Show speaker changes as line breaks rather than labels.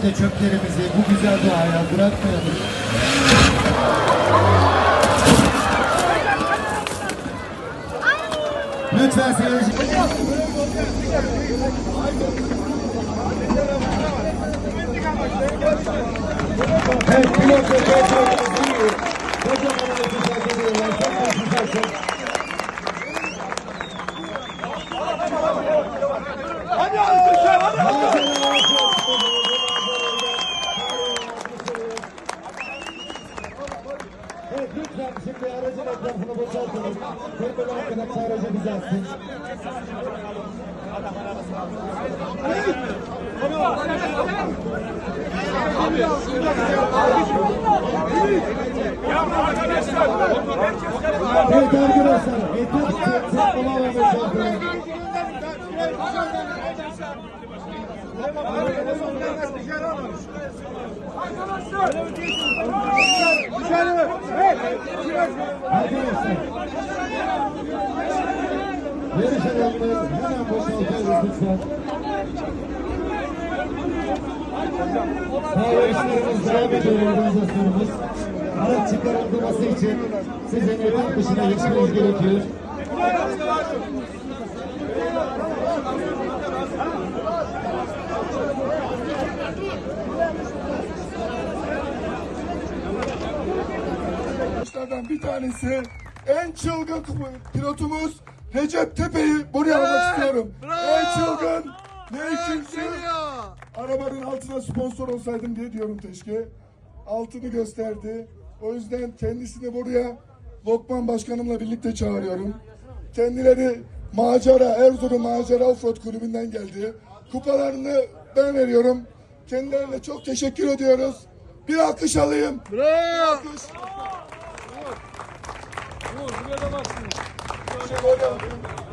Kesinlikle çöplerimizi bu güzel doğaya bırakmayalım. Lütfen seyirci... Evet, pilot ve Evet lütfen şimdi aracın etrafını boşaltalım. Kırmızı arkadaşlar aracı bize atsın. Evet arkadaşlar etap tamamen boşaltalım. Arkadaşlar. Yarış alanını hemen boşaltıyoruz lütfen. Sağ yarışlarımız devam ediyor organizasyonumuz. Araç çıkarılması için sizin etap dışına geçmeniz gerekiyor.
Arkadaşlardan bir tanesi en çılgın pilotumuz Recep Tepe'yi buraya almak istiyorum. En çılgın ne ikinci arabanın altına sponsor olsaydım diye diyorum keşke. Altını gösterdi. O yüzden kendisini buraya Lokman Başkanımla birlikte çağırıyorum. Kendileri Macera, Erzurum Macera Offroad Kulübü'nden geldi. Kupalarını ben veriyorum. Kendilerine çok teşekkür ediyoruz. Bir alkış alayım. Bir alkış. Şöyle alayım.